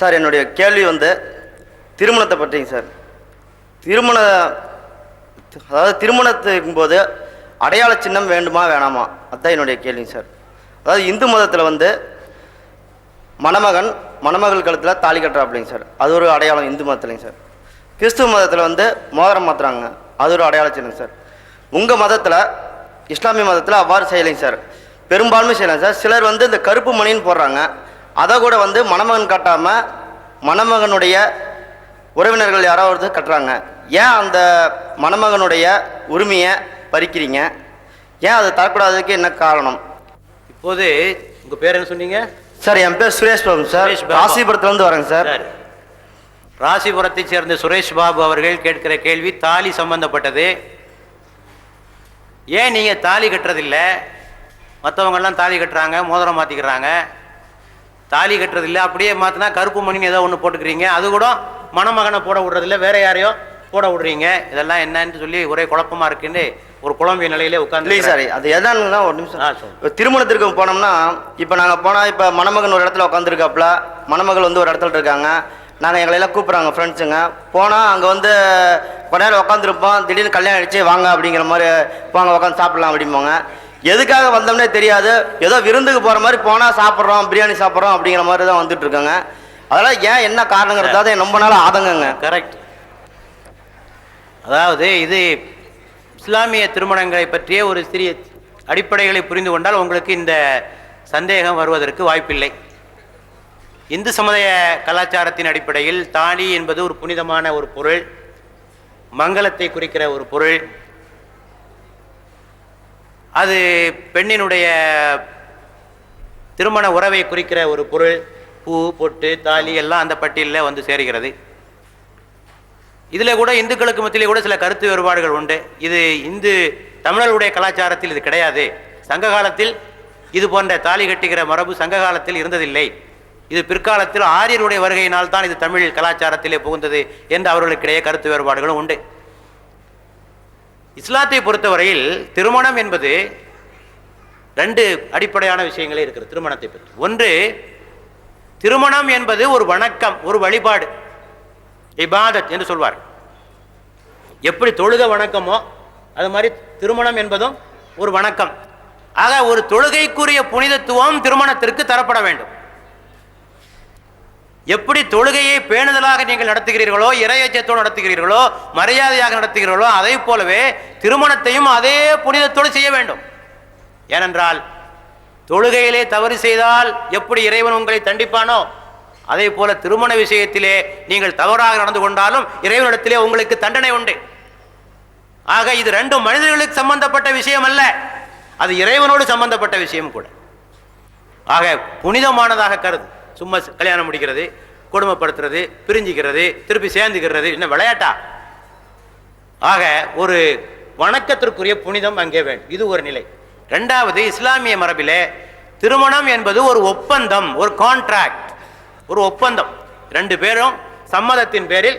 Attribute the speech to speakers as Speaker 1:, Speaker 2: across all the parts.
Speaker 1: Sir என்னுடைய கேள்வி வந்து திருமணத்தை பற்றிங்க சார். திருமண அதாவது திருமணத்துக்கும் போது அடையாள சின்னம் வேண்டுமா வேணாமா? அதுதான் என்னுடைய கேள்விங்க சார். அதாவது இந்து மதத்தில் வந்து மணமகன் மணமகள் கழுத்தில் தாலி கட்டுறாப்பிள்ளைங்க சார். அது ஒரு அடையாளம் இந்து மதத்துலைங்க சார். கிறிஸ்துவ மதத்தில் வந்து மோதிரம் மாத்துறாங்க. அது ஒரு அடையாள சின்னம் சார். உங்கள் மதத்தில் இஸ்லாமிய மதத்தில் அவ்வாறு செய்யலைங்க சார். பெரும்பான்மை செய்யலாம் சார். சிலர் வந்து இந்த கருப்பு மணின்னு போடுறாங்க. அதை கூட வந்து மணமகன் காட்டாமல் மணமகனுடைய உறவினர்கள் யாராவது கட்டுறாங்க. ஏன் அந்த மணமகனுடைய உரிமையை பறிக்கிறீங்க? ஏன் அதை தரக்கூடாததுக்கு என்ன காரணம்?
Speaker 2: இப்போது உங்க பேர் என்ன சொன்னீங்க?
Speaker 1: சார் என் பேர் சுரேஷ் பாபு சார். ராசிபுரத்துலேருந்து வரேங்க சார்.
Speaker 2: ராசிபுரத்தைச் சேர்ந்த சுரேஷ் பாபு அவர்கள் கேட்கிற கேள்வி தாலி சம்பந்தப்பட்டது. ஏன் நீங்க தாலி கட்டுறதில்ல? மற்றவங்கெல்லாம் தாலி கட்டுறாங்க மோதிரம் மாத்திக்கிறாங்க. தாலி கட்டுறதில்ல அப்படியே மாத்தினா கருப்பு மணின்னு ஏதோ ஒன்று போட்டுக்கிறீங்க. அது கூட மணமகனை போட விடுறதில்ல வேற யாரையோ போட விடுறீங்க. இதெல்லாம் என்னன்னு சொல்லி ஒரே குழப்பமா இருக்குன்னு ஒரு குழம்பிய நிலையிலே உட்கார்ந்து
Speaker 1: இல்லை சார் அது எதானுங்கன்னா ஒரு நிமிஷம். திருமணத்திற்கு போனோம்னா இப்போ நாங்கள் போனால் இப்போ மணமகன் ஒரு இடத்துல உட்காந்துருக்காப்புல மணமகள் வந்து ஒரு இடத்துல இருக்காங்க. நாங்கள் எங்களை எல்லாம் கூப்பிட்றாங்க ஃப்ரெண்ட்ஸுங்க போனால் அங்கே வந்து கொஞ்ச நேரம் உட்காந்துருப்போம் திடீர்னு கல்யாணம் ஆயிடுச்சு வாங்க அப்படிங்கிற மாதிரி வாங்க உட்காந்து சாப்பிடலாம் அப்படிம்பாங்க. எதுக்காக வந்தோம்னே தெரியாது. ஏதோ விருந்துக்கு போகிற மாதிரி போனால் சாப்பிட்றோம் பிரியாணி சாப்பிட்றோம் அப்படிங்கிற மாதிரி தான் வந்துட்டு இருக்காங்க அதெல்லாம் ஏன் என்ன காரணங்கிறதா ரொம்ப நாள் ஆதங்கங்க.
Speaker 2: கரெக்ட் அதாவது இது இஸ்லாமிய திருமணங்களை பற்றிய ஒரு சிறிய அடிப்படைகளை புரிந்து கொண்டால் உங்களுக்கு இந்த சந்தேகம் வருவதற்கு வாய்ப்பில்லை. இந்து சமுதாய கலாச்சாரத்தின் அடிப்படையில் தாலி என்பது ஒரு புனிதமான ஒரு பொருள். மங்களத்தை குறிக்கிற ஒரு பொருள். அது பெண்ணினுடைய திருமண உறவை குறிக்கிற ஒரு பொருள் பூ பொட்டு தாலி எல்லாம் அந்த பட்டியலில் வந்து சேருகிறது. இதில் கூட இந்துக்களுக்கு மத்தியிலே கூட சில கருத்து வேறுபாடுகள் உண்டு. இது இந்து தமிழர்களுடைய கலாச்சாரத்தில் இது கிடையாது. சங்க காலத்தில் இது போன்ற தாலி கட்டுகிற மரபு சங்க காலத்தில் இருந்ததில்லை. இது பிற்காலத்தில் ஆரியருடைய வருகையினால் தான் இது தமிழ் கலாச்சாரத்திலே புகுந்தது என்று அவர்களுக்கிடையே கருத்து வேறுபாடுகளும் உண்டு. இஸ்லாத்தை பொறுத்தவரையில் திருமணம் என்பது ரெண்டு அடிப்படையான விஷயங்களே இருக்கிறது திருமணத்தை பற்றி. ஒன்று திருமணம் என்பது ஒரு வணக்கம் ஒரு வழிபாடு இபாதத் என்று சொல்வார். எப்படி தொழுக வணக்கமோ அது மாதிரி திருமணம் என்பதும் ஒரு வணக்கம். ஆக ஒரு தொழுகைக்குரிய புனிதத்துவம் திருமணத்திற்கு தரப்பட வேண்டும். எப்படி தொழுகையை பேணுதலாக நீங்கள் நடத்துகிறீர்களோ இறையச்சத்தோடு நடத்துகிறீர்களோ மரியாதையாக நடத்துகிறீர்களோ அதே போலவே திருமணத்தையும் அதே புனிதத்தோடு செய்ய வேண்டும். ஏனென்றால் தொழுகையிலே தவறு செய்தால் எப்படி இறைவன் உங்களை தண்டிப்பானோ அதே போல திருமண விஷயத்திலே நீங்கள் தவறாக நடந்து கொண்டாலும் இறைவனிடத்திலே உங்களுக்கு தண்டனை உண்டு. ஆக இது ரெண்டும் மனிதர்களுக்கு சம்பந்தப்பட்ட விஷயம் அல்ல அது இறைவனோடு சம்பந்தப்பட்ட விஷயம் கூட. ஆக புனிதமானதாக கருது. சும்மா கல்யாணம் முடிக்கிறது கொடுமைப்படுத்துறது பிரிஞ்சுக்கிறது திருப்பி சேர்ந்துக்கிறது என்ன விளையாட்டா? ஆக ஒரு வணக்கத்திற்குரிய புனிதம் அங்கே வேண்டும் இது ஒரு நிலை. ரெண்டாவது இஸ்லாமிய மரபிலே திருமணம் என்பது ஒரு ஒப்பந்தம் ஒரு கான்ட்ராக்ட் ஒரு ஒப்பந்தம். ரெண்டு பேரும் சம்மதத்தின் பேரில்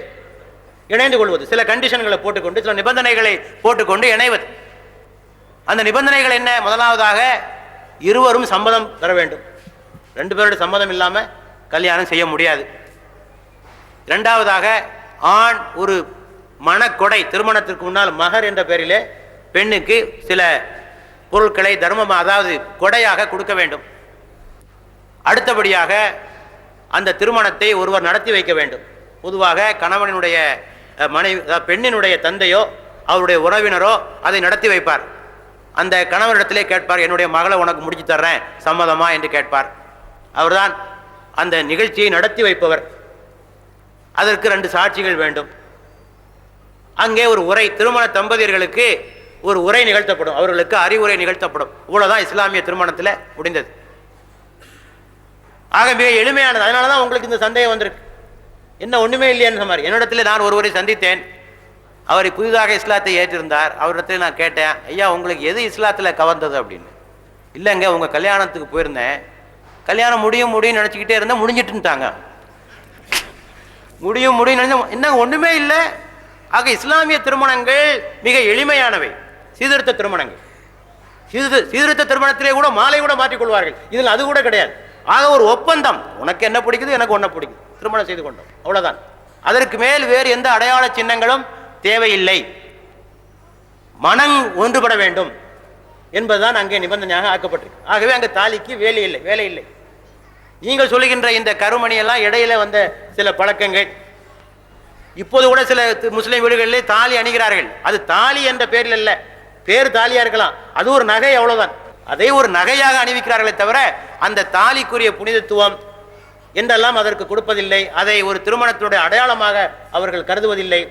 Speaker 2: இணைந்து கொள்வது. சில கண்டிஷன்களை போட்டுக்கொண்டு சில நிபந்தனைகளை போட்டுக்கொண்டு இணைவது. அந்த நிபந்தனைகள் என்ன? முதலாவதாக இருவரும் சம்மதம் தர வேண்டும். ரெண்டு பேருடைய சம்மதம் இல்லாமல் கல்யாணம் செய்ய முடியாது. இரண்டாவதாக ஆண் ஒரு மணக்கொடை திருமணத்திற்கு முன்னால் மகர் என்ற பெயரிலே பெண்ணுக்கு சில பொருட்களை தர்மம் அதாவது கொடையாக கொடுக்க வேண்டும். அடுத்தபடியாக அந்த திருமணத்தை ஒருவர் நடத்தி வைக்க வேண்டும். பொதுவாக கணவனினுடைய மனைவி பெண்ணினுடைய தந்தையோ அவருடைய உறவினரோ அதை நடத்தி வைப்பார். அந்த கணவனிடத்திலே கேட்பார் என்னுடைய மகளை உனக்கு முடிச்சு தர்றேன் சம்மதமா? என்று கேட்பார். அவர்தான் அந்த நிகழ்ச்சியை நடத்தி வைப்பவர். அதற்கு ரெண்டு சாட்சிகள் வேண்டும். அங்கே ஒரு உரை திருமண தம்பதியர்களுக்கு ஒரு உரை நிகழ்த்தப்படும். அவர்களுக்கு அறிவுரை நிகழ்த்தப்படும். இவ்வளவுதான் இஸ்லாமிய திருமணத்தில் முடிந்தது. ஆக மிக எளிமையானது. அதனால தான் உங்களுக்கு இந்த சந்தேகம் வந்திருக்கு. என்ன ஒண்ணுமே இல்லையான்னு மாதிரி. என்னிடத்தில் நான் ஒருவரை சந்தித்தேன். அவர் புதிதாக இஸ்லாத்தை ஏற்றிருந்தார். அவரிடத்தில் நான் கேட்டேன் ஐயா உங்களுக்கு எது இஸ்லாத்தில் கவர்ந்தது? அப்படின்னு. இல்லைங்க உங்கள் கல்யாணத்துக்கு போயிருந்தேன். கல்யாணம் முடியும் முடியும் நினச்சிக்கிட்டே இருந்தால் முடிஞ்சிட்டுன்ட்டாங்க முடியும் முடியும் நினைச்சா என்ன ஒண்ணுமே இல்லை. ஆக இஸ்லாமிய திருமணங்கள் மிக எளிமையானவை. சீர்திருத்த திருமணங்கள். சீர்திரு சீர்திருத்த திருமணத்திலே கூட மாலை கூட மாற்றிக்கொள்வார்கள் இதில் அது கூட கிடையாது. ஆக ஒரு ஒப்பந்தம். உனக்கு என்ன பிடிக்குது எனக்கு ஒன்றை பிடிக்குது திருமணம் செய்து கொண்டோம். அவ்வளவுதான். அதற்கு மேல் வேறு எந்த அடையாள சின்னங்களும் தேவையில்லை. மனம் ஒன்றுபட வேண்டும் என்பதுதான் அங்கே நிபந்தனையாக ஆக்கப்பட்டிருக்கு. ஆகவே அங்கே தாலிக்கு வேலை இல்லை வேலை இல்லை. நீங்கள் சொல்லுகின்ற இந்த கருமணியெல்லாம் இடையில வந்த சில பழக்கங்கள். இப்போது கூட சில முஸ்லீம் வீடுகளிலே தாலி அணிகிறார்கள். அது தாலி என்ற பேரில் இல்லை பேர் தாலியா இருக்கலாம். அது ஒரு நகை அவ்வளவுதான். அதை ஒரு நகையாக அணிவிக்கிறார்களே தவிர அந்த தாலிக்குரிய புனிதத்துவம் என்றெல்லாம் அதற்கு கொடுப்பதில்லை. அதை ஒரு திருமணத்தினுடைய அடையாளமாக அவர்கள் கருதுவதில்லை.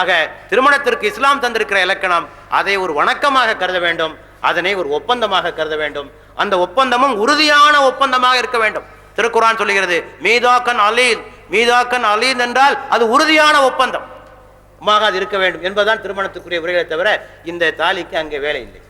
Speaker 2: ஆக திருமணத்திற்கு இஸ்லாம் தந்திருக்கிற இலக்கணம் அதை ஒரு வணக்கமாக கருத வேண்டும். அதனை ஒரு ஒப்பந்தமாக கருத வேண்டும். அந்த ஒப்பந்தமும் உறுதியான ஒப்பந்தமாக இருக்க வேண்டும். திருக்குறான் சொல்லுகிறது மீதாக்கன் அலீத் மீதாக்கன் அலீத் என்றால் அது உறுதியான ஒப்பந்தம். அது இருக்க வேண்டும் என்பதுதான் திருமணத்துக்குரிய உரைகளை தவிர இந்த தாலிக்கு அங்கே வேலை இல்லை.